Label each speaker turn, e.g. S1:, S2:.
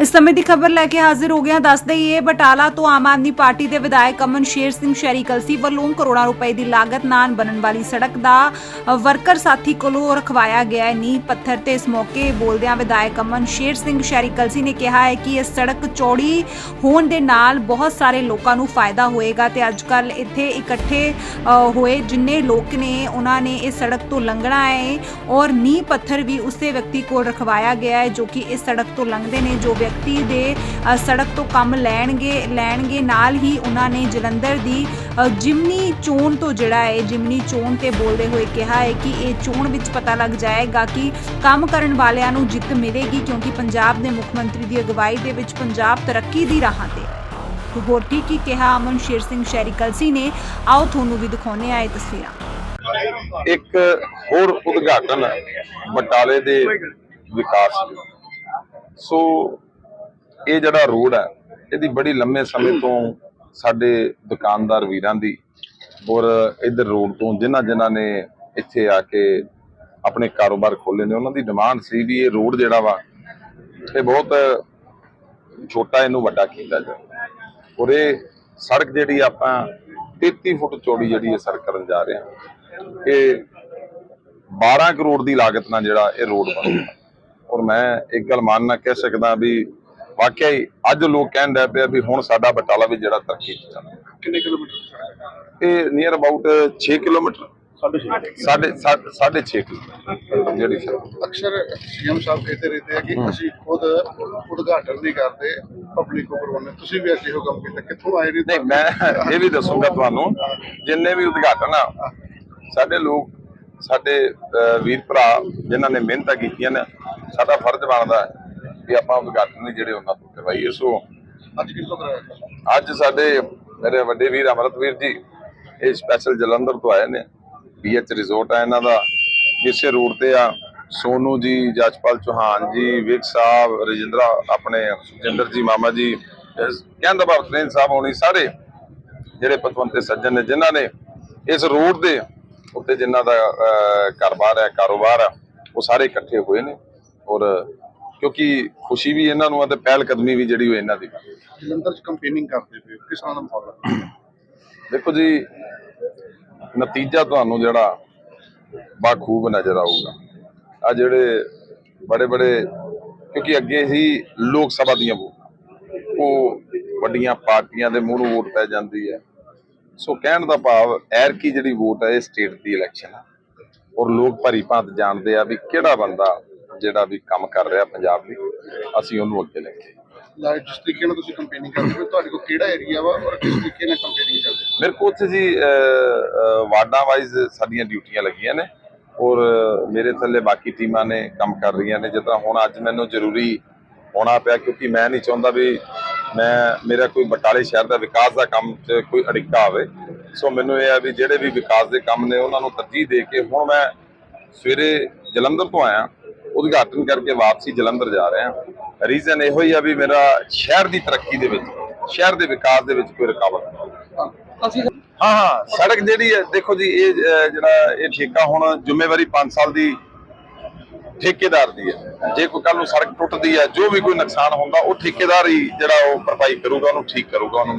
S1: ਇਸ ਸਮੇਂ ਦੀ ਖਬਰ ਲੈ ਕੇ ਹਾਜ਼ਰ ਹੋ ਗਿਆ ਦੱਸ ਦਈਏ, ਬਟਾਲਾ ਤੋਂ ਆਮ ਆਦਮੀ ਪਾਰਟੀ ਦੇ ਵਿਧਾਇਕ ਅਮਨ ਸ਼ੇਰ ਸਿੰਘ ਸ਼ੈਰੀ ਕਲਸੀ ਵੱਲੋਂ ਕਰੋੜਾਂ ਰੁਪਏ ਦੀ ਲਾਗਤ ਨਾਲ ਬਣਨ ਵਾਲੀ ਸੜਕ ਦਾ ਵਰਕਰ ਸਾਥੀ ਕੋਲੋਂ ਰਖਵਾਇਆ ਗਿਆ ਹੈ ਨੀਂਹ ਪੱਥਰ ਤੇ ਇਸ ਮੌਕੇ ਬੋਲਦਿਆਂ ਵਿਧਾਇਕ ਅਮਨ ਸ਼ੇਰ ਸਿੰਘ ਸ਼ੈਰੀ ਕਲਸੀ ਨੇ ਕਿਹਾ ਹੈ ਕਿ ਇਹ ਸੜਕ ਚੌੜੀ ਹੋਣ ਦੇ ਨਾਲ ਬਹੁਤ ਸਾਰੇ ਲੋਕਾਂ ਨੂੰ ਫਾਇਦਾ ਹੋਏਗਾ ਤੇ ਅੱਜ ਕੱਲ ਇੱਥੇ ਇਕੱਠੇ ਹੋਏ ਜਿੰਨੇ ਲੋਕ ਨੇ, ਉਹਨਾਂ ਨੇ ਇਸ ਸੜਕ ਤੋਂ ਲੰਘਣਾ ਹੈ ਔਰ ਨੀਂਹ ਪੱਥਰ ਵੀ ਉਸੇ ਵਿਅਕਤੀ ਕੋਲ ਰਖਵਾਇਆ ਗਿਆ ਹੈ ਜੋ ਕਿ ਇਸ ਸੜਕ ਤੋਂ ਲੰਘਦੇ ਨੇ, ਜੋ ਵਿਅਕਤੀ ਦੇ ਸੜਕ ਤੋਂ ਕੰਮ ਲੈਣਗੇ ਲੈਣਗੇ। ਨਾਲ ਹੀ ਉਹਨਾਂ ਨੇ ਜਲੰਧਰ ਦੀ ਜਿਮਨੀ ਚੋਣ ਤੋਂ ਜਿਹੜਾ ਹੈ, ਜਿਮਨੀ ਚੋਣ ਤੇ ਬੋਲਦੇ ਹੋਏ ਕਿਹਾ ਹੈ ਕਿ ਇਹ ਚੋਣ ਵਿੱਚ ਪਤਾ ਲੱਗ ਜਾਏਗਾ ਕਿ ਕੰਮ ਕਰਨ ਵਾਲਿਆਂ ਨੂੰ ਜਿੱਤ ਮਿਲੇਗੀ ਕਿਉਂਕਿ ਪੰਜਾਬ ਦੇ ਮੁੱਖ ਮੰਤਰੀ ਦੀ ਅਗਵਾਈ ਦੇ ਵਿੱਚ ਪੰਜਾਬ ਤਰੱਕੀ ਦੀ ਰਾਹਾਂ ਤੇ ਹੋਰ ਕੀ ਕੀ ਕਿਹਾ ਅਮਨ ਸ਼ੇਰ ਸਿੰਘ ਸ਼ਹਿਰੀ ਕਲਸੀ ਨੇ, ਆਓ ਤੁਹਾਨੂੰ ਵੀ ਦਿਖਾਉਂਦੇ ਆ ਤਸਵੀਰਾਂ।
S2: ਇੱਕ ਹੋਰ ਉਦਘਾਟਨ ਬਟਾਲੇ ਦੇ ਵਿਕਾਸ ਸੋ ਇਹ ਜਿਹੜਾ ਰੋਡ ਹੈ, ਇਹਦੀ ਬੜੀ ਲੰਮੇ ਸਮੇਂ ਤੋਂ ਸਾਡੇ ਦੁਕਾਨਦਾਰ ਵੀਰਾਂ ਦੀ ਔਰ ਇਧਰ ਰੋਡ ਤੋਂ ਜਿਨ੍ਹਾਂ ਜਿਨ੍ਹਾਂ ਨੇ ਇੱਥੇ ਆ ਕੇ ਆਪਣੇ ਕਾਰੋਬਾਰ ਖੋਲੇ ਨੇ, ਉਹਨਾਂ ਦੀ ਡਿਮਾਂਡ ਸੀ ਵੀ ਇਹ ਰੋਡ ਜਿਹੜਾ ਵਾ, ਇਹ ਬਹੁਤ ਛੋਟਾ ਇਹਨੂੰ ਵੱਡਾ ਕੀਤਾ ਜਾਵੇ। ਔਰ ਇਹ ਸੜਕ ਜਿਹੜੀ ਆਪਾਂ 33 ਫੁੱਟ ਚੌੜੀ ਜਿਹੜੀ ਇਹ ਸੜਕ ਕਰਨ ਜਾ ਰਹੇ ਹਾਂ, ਇਹ 12 ਕਰੋੜ ਦੀ ਲਾਗਤ ਨਾਲ ਜਿਹੜਾ ਇਹ ਰੋਡ ਬਣੂਗਾ ਔਰ ਮੈਂ ਇੱਕ ਗੱਲ ਮੰਨਣਾ ਕਹਿ ਸਕਦਾ ਵੀ ਵਾਕਿਆ ਹੀ ਅੱਜ ਲੋਕ ਕਹਿਣ ਲੱਗ ਪਿਆ ਵੀ ਹੁਣ ਸਾਡਾ ਬਟਾਲਾ ਵੀ ਜਿਹੜਾ ਤਰੱਕੀ ਚ ਚੱਲ
S3: ਕਿੰਨੇ ਕਿਲੋਮੀਟਰ
S2: ਇਹ ਨੀਅਰ ਅਬਾਊਟ 6 ਕਿਲੋਮੀਟਰ। ਸਾਢੇ 6 ਕਿਲੋਮੀਟਰ ਜਿਹੜੀ
S3: ਅਕਸਰ ਸੀਐਮ ਸਾਹਿਬ ਕਹਿੰਦੇ ਰਹਿੰਦੇ ਆ ਕਿ ਅਸੀਂ ਖੁਦ ਉਦਘਾਟਨ ਨਹੀਂ ਕਰਦੇ ਪਬਲਿਕ ਨੂੰ ਕਰਵਾਉਂਦੇ ਤੁਸੀਂ ਵੀ ਐਸੇ ਹੋ ਕੰਮ ਕੀਤਾ ਕਿੱਥੋਂ ਆਏ
S2: ਨਹੀਂ ਮੈਂ ਇਹ ਵੀ ਦੱਸੂਗਾ ਤੁਹਾਨੂੰ ਜਿੰਨੇ ਵੀ ਉਦਘਾਟਨ ਆ ਸਾਡੇ ਲੋਕ ਸਾਡੇ ਵੀਰ ਭਰਾ ਜਿਨ੍ਹਾਂ ਨੇ ਮਿਹਨਤਾਂ ਕੀਤੀਆਂ ਨੇ ਸਾਡਾ ਫਰਜ਼ ਬਣਦਾ ਹੈ ਵੀ ਆਪਾਂ ਉਦਘਾਟਨ ਨੇ ਜਿਹੜੇ ਉਹਨਾਂ ਤੋਂ ਕਰਵਾਈਏ ਸੋ
S3: ਅੱਜ ਕਿੱਥੋਂ ਕਰਾਇਆ
S2: ਅੱਜ ਸਾਡੇ ਮੇਰੇ ਵੱਡੇ ਵੀਰ ਅਮਰਤਵੀਰ ਜੀ ਇਹ ਸਪੈਸ਼ਲ ਜਲੰਧਰ ਤੋਂ ਆਏ ਨੇ। ਬੀਐਚ ਰਿਜ਼ੋਰਟ ਆ ਇਹਨਾਂ ਦਾ। ਇਸੇ ਰੋਡ ਤੇ ਆ। ਸੋਨੂ ਜੀ ਜਸਪਾਲ ਚੌਹਾਨ ਜੀ ਵਿਕ ਸਾਹਿਬ ਰਜਿੰਦਰਾ ਆਪਣੇ ਸੁਖਜਿੰਦਰ ਜੀ ਮਾਮਾ ਜੀ ਇਸ- ਕਹਿਣ ਦਾ ਭਾਵ ਤ੍ਰਿੰਦ ਸਾਹਿਬ ਹੋਣੀ ਸਾਰੇ ਜਿਹੜੇ ਪਤਵੰਤੇ ਸੱਜਣ ਨੇ ਜਿਨ੍ਹਾਂ ਨੇ ਇਸ ਰੋਡ ਦੇ ਉੱਤੇ ਜਿਨ੍ਹਾਂ ਦਾ ਅਹ, ਘਰ-ਬਾਰ ਹੈ ਕਾਰੋਬਾਰ ਆ ਉਹ ਸਾਰੇ ਇਕੱਠੇ ਹੋਏ ਨੇ। ਔਰ ਕਿਉਂਕਿ ਖੁਸ਼ੀ ਵੀ ਇਹਨਾਂ ਨੂੰ ਆ ਤੇ ਪਹਿਲ ਕਦਮੀ ਵੀ ਜਿਹੜੀ ਉਹ ਇਹਨਾਂ ਦੀ।
S3: ਜਲੰਧਰ ਚ ਕੰਪੇਨਿੰਗ ਕਰਦੇ ਪਏ ਹੋ। ਕਿਸ ਤਰ੍ਹਾਂ ਦਾ ਮਾਹੌਲ ਹੈ
S2: ਦੇਖੋ ਜੀ ਨਤੀਜਾ ਤੁਹਾਨੂੰ ਜਿਹੜਾ ਬਾਖੂਬ ਨਜ਼ਰ ਆਊਗਾ। ਆ ਜਿਹੜੇ ਬੜੇ ਬੜੇ ਕਿਉਂਕਿ ਅੱਗੇ ਹੀ ਲੋਕ ਸਭਾ ਦੀਆਂ ਵੋਟ। ਉਹ ਵੱਡੀਆਂ ਪਾਰਟੀਆਂ ਦੇ ਮੂੰਹ ਵੋਟ ਪੈ ਜਾਂਦੀ ਹੈ। ਸੋ ਕਹਿਣ ਦਾ ਭਾਵ ਐਰ ਕੀ ਜਿਹੜੀ ਵੋਟ ਹੈ ਇਹ ਸਟੇਟ ਦੀ ਇਲੈਕਸ਼ਨ ਹੈ। ਔਰ ਲੋਕ ਭਰੀ ਭਾਂਤ ਜਾਣਦੇ ਆ ਵੀ ਕਿਹੜਾ ਬੰਦਾ ਜਿਹੜਾ ਵੀ ਕੰਮ ਕਰ ਰਿਹਾ ਪੰਜਾਬ ਦੀ ਅਸੀਂ ਉਹਨੂੰ ਅੱਗੇ ਲੈ ਕੇ
S3: ਲਾਈਵ ਜਿਸ ਤਰੀਕੇ ਨਾਲ ਤੁਸੀਂ ਕੰਪੇਨਿੰਗ ਕਰਦੇ ਹੋ ਤੁਹਾਡੇ ਕੋਲ ਕਿਹੜਾ ਏਰੀਆ ਵਾ ਔਰ ਕਿਸ ਤਰੀਕੇ ਨਾਲ ਕੰਪੇਨਿੰਗ ਕਰਦੇ ਹੋ?
S2: ਮੇਰੇ ਕੋਲ ਉੱਥੇ ਜੀ ਵਾਰਡਾਂ ਵਾਈਜ਼ ਸਾਡੀਆਂ ਡਿਊਟੀਆਂ ਲੱਗੀਆਂ ਨੇ ਔਰ ਮੇਰੇ ਥੱਲੇ ਬਾਕੀ ਟੀਮਾਂ ਨੇ ਕੰਮ ਕਰ ਰਹੀਆਂ ਨੇ। ਜਿੱਦਾਂ ਹੁਣ ਅੱਜ ਮੈਨੂੰ ਜ਼ਰੂਰੀ ਹੋਣਾ ਪਿਆ ਕਿਉਂਕਿ ਮੈਂ ਨਹੀਂ ਚਾਹੁੰਦਾ ਵੀ ਮੈਂ ਮੇਰਾ ਕੋਈ ਬਟਾਲੇ ਸ਼ਹਿਰ ਦਾ ਵਿਕਾਸ ਦਾ ਕੰਮ 'ਚ ਕੋਈ ਅੜਿੱਕਾ ਆਵੇ। ਸੋ ਮੈਨੂੰ ਇਹ ਆ ਵੀ ਜਿਹੜੇ ਵੀ ਵਿਕਾਸ ਦੇ ਕੰਮ ਨੇ ਉਹਨਾਂ ਨੂੰ ਤਰਜੀਹ ਦੇ ਕੇ ਹੁਣ ਮੈਂ ਸਵੇਰੇ ਜਲੰਧਰ ਤੋਂ ਆਇਆ। ਉਦਘਾਟਨ ਕਰਕੇ ਵਾਪਸੀ ਜਲੰਧਰ ਜਾ ਰਿਹਾ ਰੀਜ਼ਨ ਇਹੋ ਹੀ ਆ ਵੀ ਮੇਰਾ ਸ਼ਹਿਰ ਦੀ ਤਰੱਕੀ ਦੇ ਵਿੱਚ ਸ਼ਹਿਰ ਦੇ ਵਿਕਾਸ ਦੇ ਵਿੱਚ ਕੋਈ ਰੁਕਾਵਟ ਨਾ ਹੋਵੇ ਹਾਂ ਹਾਂ ਸੜਕ ਜਿਹੜੀ ਹੈ ਦੇਖੋ ਜੀ ਇਹ ਜਿਹੜਾ ਇਹ ਠੇਕਾ ਹੁਣ ਜ਼ਿੰਮੇਵਾਰੀ 5 ਸਾਲ ਦੀ ਠੇਕੇਦਾਰ ਦੀ ਹੈ। ਜੇ ਕੋਈ ਕੱਲ ਨੂੰ ਸੜਕ ਟੁੱਟਦੀ ਹੈ ਜੋ ਵੀ ਕੋਈ ਨੁਕਸਾਨ ਹੁੰਦਾ ਉਹ ਠੇਕੇਦਾਰ ਹੀ ਜਿਹੜਾ ਉਹ ਭਰਪਾਈ ਕਰੂਗਾ ਉਹਨੂੰ ਠੀਕ ਕਰੂਗਾ ਉਹਨੂੰ